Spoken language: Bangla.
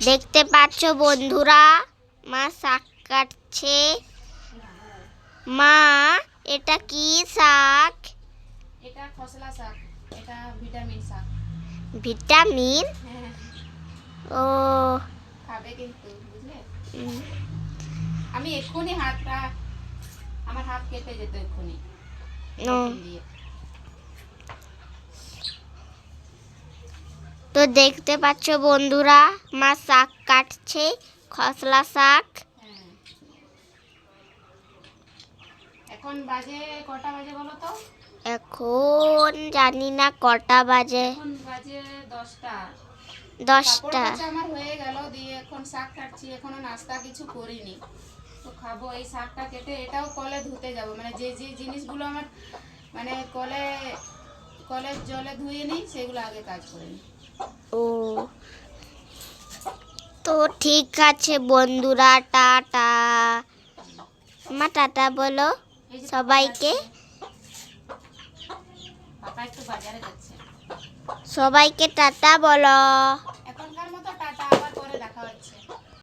দেখতে পাচ্ছ বন্ধুরা মা শাক কাটছে। মা এটা কি শাক? এটা খসলা শাক এটা ভিটামিন শাক। ভিটামিন? ও। খাবে কিন্তু বুঝলে? আমি এক্ষুনি হাতটা আমার হাত কেটে যেত এক্ষুনি। দিয়ে। তো দেখতে পাচ্ছ বন্ধুরা মা শাক কাটছে খসলা শাক। হ্যাঁ। এখন বাজে কটা বাজে বলো তো? এখন জানি না কটা বাজে। এখন বাজে দশটা। দশটা। আমার হয়ে গেল দিয়ে এখন শাক কাটছি এখনও নাস্তা কিছু করিনি। তো খাব এই শাকটা কেটে এটাও কলে ধুতে যাব। মানে যে যে জিনিসগুলো আমার মানে কলে কলের জলে ধুয়ে নিই সেগুলো আগে কাজ করে নিই। ও। তো ঠিক আছে বন্ধুরা টাটা। মা টাটা বলো সবাইকে। সবাইকে টাটা বলো। এখনকার মতো টাটা আবার পরে দেখা হচ্ছে।